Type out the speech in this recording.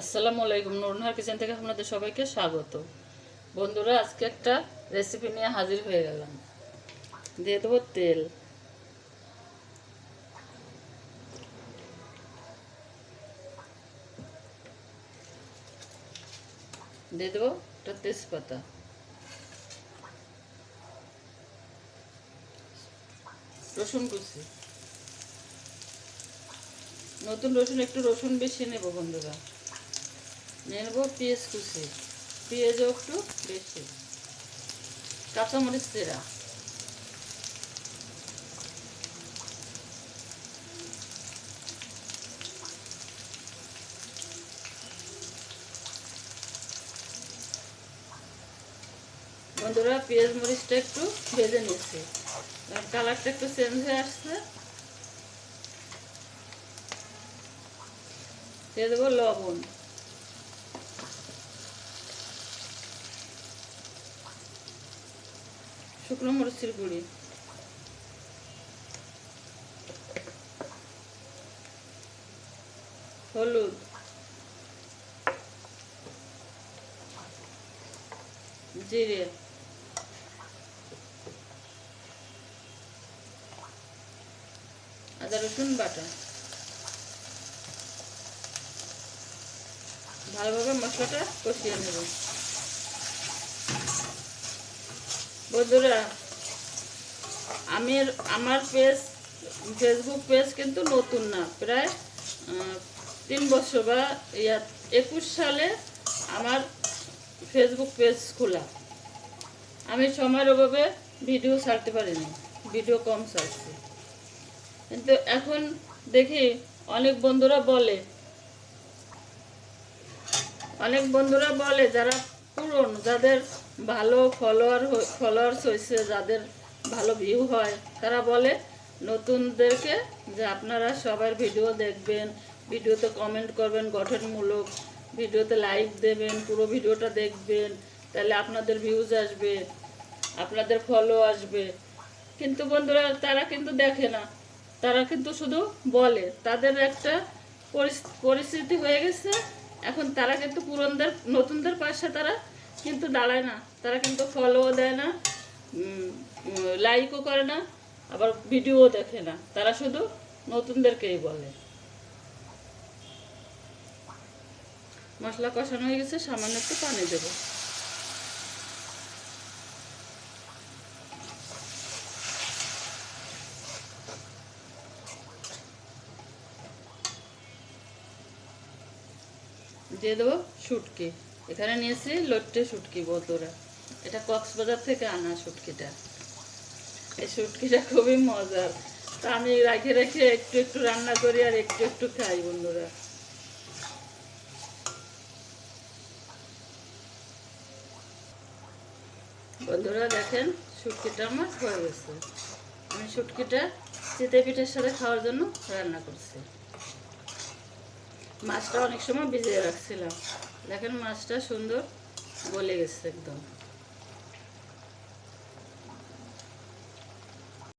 আসসালামু আলাইকুম। নুরনহার কিচেন থেকে আপনাদের সবাইকে স্বাগত। বন্ধুরা, আজকে একটা রেসিপি নিয়ে হাজির হয়ে গেলাম। দিয়ে দেবো তেল। দিয়ে দেবো একটা তেজপাতা। রসুন কুচি। নতুন রসুন, একটু রসুন বেশি নেব বন্ধুরা। নেব পেঁয়াজ কুচি। পেঁয়াজও একটু বেশি। কাঁচামরিচ চেরা বন্ধুরা, পেঁয়াজ মরিচটা একটু ভেজে নিচ্ছি। কালারটা একটু চেঞ্জ হয়ে আসছে। দিয়ে দেবো লবণ। শুকনো মরিচের গুঁড়ি। হলুদ। জিরে। আদা রসুন বাটা। ভালোভাবে মশলাটা কষিয়ে নেব। বন্ধুরা আমি আমার পেজ ফেসবুক পেজ কিন্তু নতুন না। প্রায় তিন বছর বা ইয়া, একুশ সালে আমার ফেসবুক পেজ খোলা। আমি সময়ের অভাবে ভিডিও ছাড়তে পারিনি ভিডিও কম ছাড়ছি। কিন্তু এখন দেখি, অনেক বন্ধুরা বলে, অনেক বন্ধুরা বলে যারা পুরন যাদের ভালো ফলোয়ার ফলোয়ার্স হয়েছে যাদের ভালো ভিউ হয়, তারা বলে, নতুনদেরকে যে আপনারা সবার ভিডিও দেখবেন ভিডিওতে কমেন্ট করবেন গঠনমূলক ভিডিওতে লাইক দেবেন, পুরো ভিডিওটা দেখবেন, তাহলে আপনাদের ভিউজ আসবে, আপনাদের ফলো আসবে। কিন্তু বন্ধুরা, তারা কিন্তু দেখে না, তারা কিন্তু শুধু বলে, তাদের একটা পরিস্থিতি হয়ে গেছে এখন তারা কিন্তু পুরনদের, নতুনদের পাশে তারা কিন্তু দাঁড়ায় না। তারা কিন্তু ফলোও দেয় না লাইকও করে না, আবার ভিডিও দেখে না। তারা শুধু নতুনদেরকেই বলে। মশলা কষানো হয়ে গেছে, সামান্য একটু পানি দেবো। দিয়ে দেবো শুটকি। এখানে নিয়েছি লোট্টে শুটকি বোতরা এটা কক্সবাজার থেকে আনা শুটকিটা। এই শুটকিটা খুবই মজার। তা আমি রেখে রেখে একটু একটু রান্না করি আর একটু একটু খাই বন্ধুরা। বন্ধুরা দেখেন, শুটকিটা আমার হয়ে গেছে। আমি শুটকিটা চিতে পিঠের সাথে খাওয়ার জন্য রান্না করছি। মাছটা অনেক সময় ভিজিয়ে রাখছিলাম। দেখেন মাছটা সুন্দর গলে গেছে একদম।